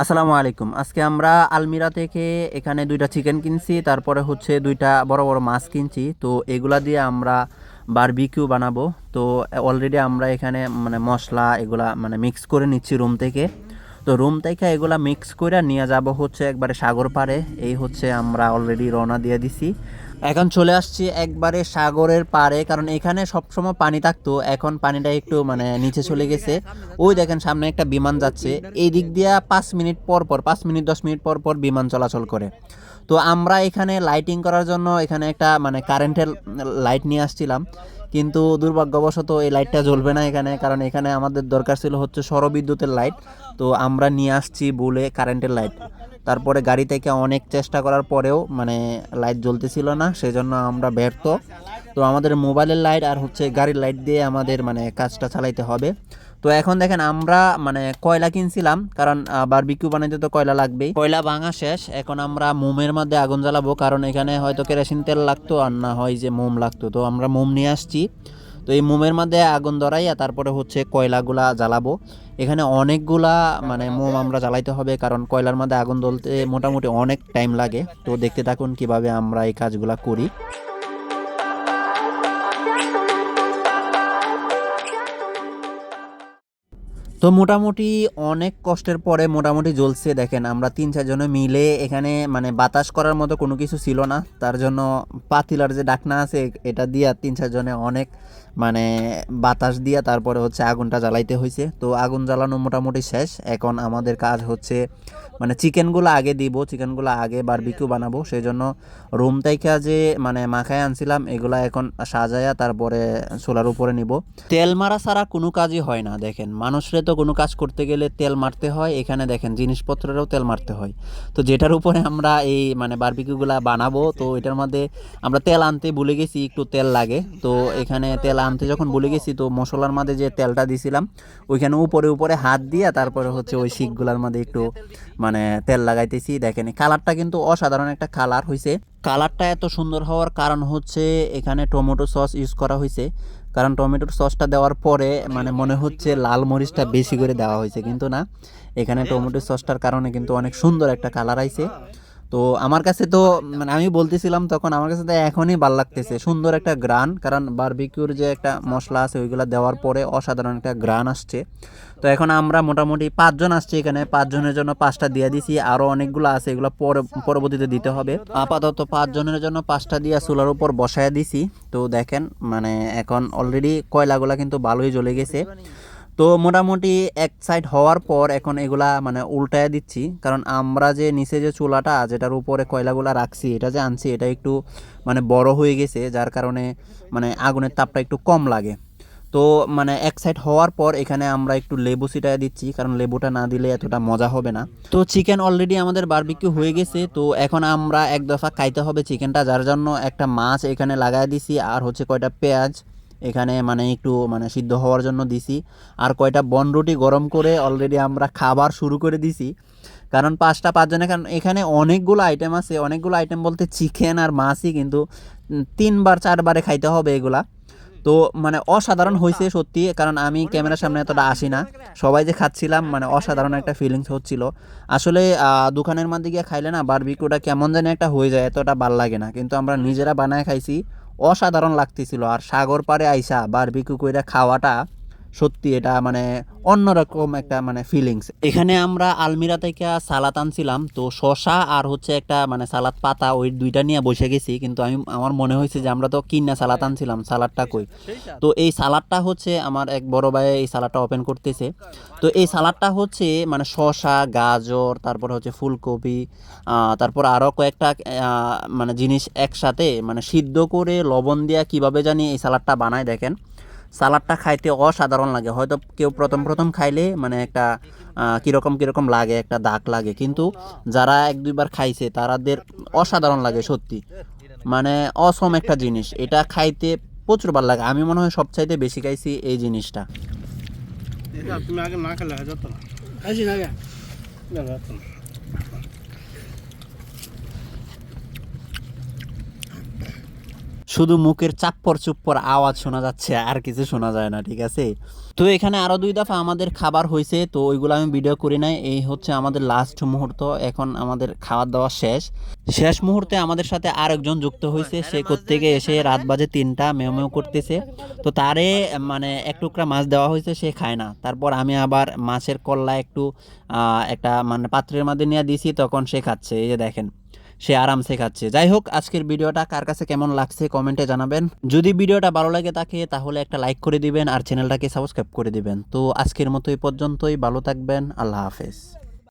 আসসালামু আলাইকুম। আজকে আমরা আলমিরা থেকে এখানে দুইটা চিকেন কিনছি, তারপরে হচ্ছে দুইটা বড় বড় মাছ কিনছি। তো এগুলা দিয়ে আমরা বারবিকিউ বানাবো। তো অলরেডি আমরা এখানে মানে মশলা এগুলা মানে মিক্স করে নিচ্ছি রুম থেকে। তো রুম থেকে এগুলা মিক্স করে নিয়ে যাব হচ্ছে একবারে সাগর পাড়ে। এই হচ্ছে আমরা অলরেডি রওনা দিয়ে দিছি। এখন চলে আসছি একবারে সাগরের পাড়ে, কারণ এখানে সবসময় পানি থাকতো, এখন পানিটা একটু মানে নিচে চলে গেছে। ওই দেখেন সামনে একটা বিমান যাচ্ছে, এই দিক দিয়ে পাঁচ মিনিট পর পর, পাঁচ মিনিট, দশ মিনিট পর পর বিমান চলাচল করে। তো আমরা এখানে লাইটিং করার জন্য এখানে একটা মানে কারেন্টের লাইট নিয়ে আসছিলাম, কিন্তু দুর্ভাগ্যবশত এই লাইটটা জ্বলবে না এখানে, কারণ এখানে আমাদের দরকার ছিল হচ্ছে সৌরবিদ্যুতের লাইট তো আমরা নিয়ে আসছি বলে কারেন্টের লাইট তারপরে গাড়ি থেকে অনেক চেষ্টা করার পরেও মানে লাইট জ্বলতেছিল না, সেজন্য আমরা ব্যর্থ। তো আমাদের মোবাইলের লাইট আর হচ্ছে গাড়ির লাইট দিয়ে আমাদের মানে কাজটা চালাইতে হবে। তো এখন দেখেন আমরা মানে কয়লা কিনছিলাম, কারণ বারবিকিউ বানাইতে তো কয়লা লাগবেই। কয়লা ভাঙা শেষ, এখন আমরা মোমের মধ্যে আগুন জ্বালাবো, কারণ এখানে হয়তো কেরোসিন তেল লাগতো আর না হয় যে মোম লাগতো। তো আমরা মোম নিয়ে আসছি। তো এই মোমের মধ্যে আগুন ধরাইয়া তারপরে হচ্ছে কয়লাগুলা জ্বালাবো। এখানে অনেকগুলা মানে মোম আমরা জ্বালাইতে হবে, কারণ কয়লার মধ্যে আগুন জ্বলতে মোটামুটি অনেক টাইম লাগে। তো দেখতে থাকুন কীভাবে আমরা এই কাজগুলা করি। তো মোটামুটি অনেক কষ্টের পরে মোটামুটি জ্বলছে, দেখেন আমরা তিন চারজনে মিলে এখানে মানে বাতাস করার মতো কোনো কিছু ছিল না। তার জন্য পাতিলার যে ডাকনা আছে, এটা দিয়া তিন চারজনে অনেক মানে বাতাস দিয়া তারপরে হচ্ছে আগুনটা জ্বালাইতে হয়েছে তো আগুন জ্বালানো মোটামুটি শেষ। এখন আমাদের কাজ হচ্ছে মানে চিকেনগুলো আগে দিব, চিকেনগুলো আগে বারবিকিউ বানাবো। সেই জন্য রুম তাইকা যে মানে মাখায় আনছিলাম, এগুলা এখন সাজায়া তারপরে চুলার উপরে নিব। তেল মারা ছাড়া কোনো কাজই হয় না, দেখেন। মানুষরে তো কোনো কাজ করতে গেলে তেল মারতে হয়। এখানে দেখেন জিনিসপত্রেরও তেল মারতে হয়। তো যেটার উপরে আমরা এই মানে বারবিকিউগুলা বানাবো, তো এটার মধ্যে আমরা তেল আনতে ভুলে গেছি, একটু তেল লাগে। তো এখানে তেল আনতে যখন ভুলে গেছি, তো মশলার মধ্যে যে তেলটা দিছিলাম, ওইখানে উপরে উপরে হাত দিয়ে তারপরে হচ্ছে ওই শিকগুলার মধ্যে একটু মানে তেল লাগাইতেছি। দেখেন কালারটা কিন্তু অসাধারণ একটা কালার হয়েছে কালারটা এত সুন্দর হওয়ার কারণ হচ্ছে এখানে টমেটো সস ইউজ করা হয়েছে। কারণ টমেটোর সসটা দেওয়ার পরে মানে মনে হচ্ছে লাল মরিচটা বেশি করে দেওয়া হয়েছে কিন্তু না। এখানে টমেটো সসটার কারণে কিন্তু অনেক সুন্দর একটা কালার আইছে। তো আমার কাছে তো মানে আমি বলতেছিলাম তখন আমার কাছে তো এখনই ভালো লাগতেছে। সুন্দর একটা গ্রান কারণ বারবিকিউর যে একটা মশলা আছে, ওইগুলো দেওয়ার পরে অসাধারণ একটা গ্রান আসছে। তো এখন আমরা মোটামুটি পাঁচজন আসছি এখানে, পাঁচজনের জন্য পাঁচটা দিয়ে দিছি আরও অনেকগুলো আছে, এগুলো পরে, পরবর্তীতে দিতে হবে। আপাতত পাঁচজনের জন্য পাঁচটা দিয়ে চুলার উপর বসায় দিছি। তো দেখেন মানে এখন অলরেডি কয়লাগুলা কিন্তু ভালোই জ্বলে গেছে। তো মোটামুটি এক সাইড হওয়ার পর এখন এগুলা মানে উল্টায় দিচ্ছি। কারণ আমরা যে নিচে যে চুলাটা, যেটার উপরে কয়লাগুলা রাখছি, এটা যে আনছি, এটা একটু মানে বড় হয়ে গেছে, যার কারণে মানে আগুনের তাপটা একটু কম লাগে। তো মানে এক সাইড হওয়ার পর এখানে আমরা একটু লেবু ছিটায় দিচ্ছি, কারণ লেবুটা না দিলে এতটা মজা হবে না। তো চিকেন অলরেডি আমাদের বারবিকিউ হয়ে গেছে, তো এখন আমরা এক দফা খাইতে হবে চিকেনটা, যার জন্য একটা মাছ এখানে লাগাই দিছি, আর হচ্ছে কয়টা পেঁয়াজ। এখানে মানে একটু মানে সিদ্ধ হওয়ার জন্য দিছি। আর কয়টা বনরুটি গরম করে অলরেডি আমরা খাবার শুরু করে দিছি। কারণ পাঁচটা পাঁচজন এখানে এখানে অনেকগুলো আইটেম আছে। অনেকগুলো আইটেম বলতে চিকেন আর মাছই কিন্তু তিনবার, চারবারে খাইতে হবে এগুলা। তো মানে অসাধারণ হয়েছে সত্যি, কারণ আমি ক্যামেরার সামনে এতটা আসি না। সবাই যে খাচ্ছিলাম মানে অসাধারণ একটা ফিলিংস হচ্ছিল। আসলে দোকানের মধ্যে গিয়ে খাইলে না বারবিকিউটা কেমন জানি একটা হয়ে যায়, এতটা ভালো লাগে না। কিন্তু আমরা নিজেরা বানায় খাইছি। অসাধারণ লাগতেছিল। আর সাগর পাড়ে আইসা বারবিকিউ কইরা খাওয়াটা সত্যি এটা মানে অন্যরকম একটা মানে ফিলিংস এখানে আমরা আলমিরা থেকে সালাদ আনছিলাম, তো শশা আর হচ্ছে একটা মানে সালাদ পাতা ওই দুইটা নিয়ে বসে গেছি, কিন্তু আমি, আমার মনে হয়েছে যে আমরা তো কিনা সালাদ আনছিলাম, সালাদটা কই? তো এই সালাদটা হচ্ছে আমার এক বড় ভাই এই সালাদটা ওপেন করতেছে। তো এই সালাদটা হচ্ছে মানে শশা গাজর, তারপর হচ্ছে ফুলকপি তারপর আরও কয়েকটা মানে জিনিস একসাথে মানে সিদ্ধ করে লবণ দিয়া কীভাবে জানি এই সালাদটা বানায় দেখেন। সালাদটা খাইতে অসাধারণ লাগে। হয়তো কেউ প্রথম প্রথম খাইলে মানে একটা কীরকম কীরকম লাগে একটা দাগ লাগে। কিন্তু যারা এক দুইবার খাইছে তারাদের অসাধারণ লাগে সত্যি। মানে অসম একটা জিনিস। এটা খাইতে প্রচুর ভালো লাগে। আমি মনে হয় সবচাইতে বেশি খাইছি এই জিনিসটা। এটা তুমি আগে না খেলে হয়ে যেত না খাইছি না আগে না, যেত না। শুধু মুখের চাপ্পর চুপ্পর আওয়াজ শোনা যাচ্ছে, আর কিছু শোনা যায় না, ঠিক আছে? তো এখানে আরও দুই দফা আমাদের খাবার হয়েছে তো ওইগুলো আমি ভিডিও করি নাই, এই হচ্ছে আমাদের লাস্ট মুহূর্ত, এখন আমাদের খাওয়া দাওয়া শেষ। শেষ মুহূর্তে আমাদের সাথে আরেকজন যুক্ত হয়েছে সে থেকে এসে রাত বাজে তিনটা, মেও করতেছে। তো তারে মানে এক টুকরা মাছ দেওয়া হয়েছে সে খায় না। তারপর আমি আবার মাছের কল্লা একটু একটা মানে পাত্রের মধ্যে নিয়ে দিছি, তখন সে খাচ্ছে, এই যে দেখেন। সে আরামসে খাচ্ছে। যাই হোক, আজকের ভিডিওটা কার কাছে কেমন লাগছে কমেন্টে জানাবেন। যদি ভিডিওটা ভালো লাগে থাকে তাহলে একটা লাইক করে দিবেন আর চ্যানেলটাকে সাবস্ক্রাইব করে দিবেন। তো আজকের মতো এই পর্যন্তই, ভালো থাকবেন, আল্লাহ হাফেজ।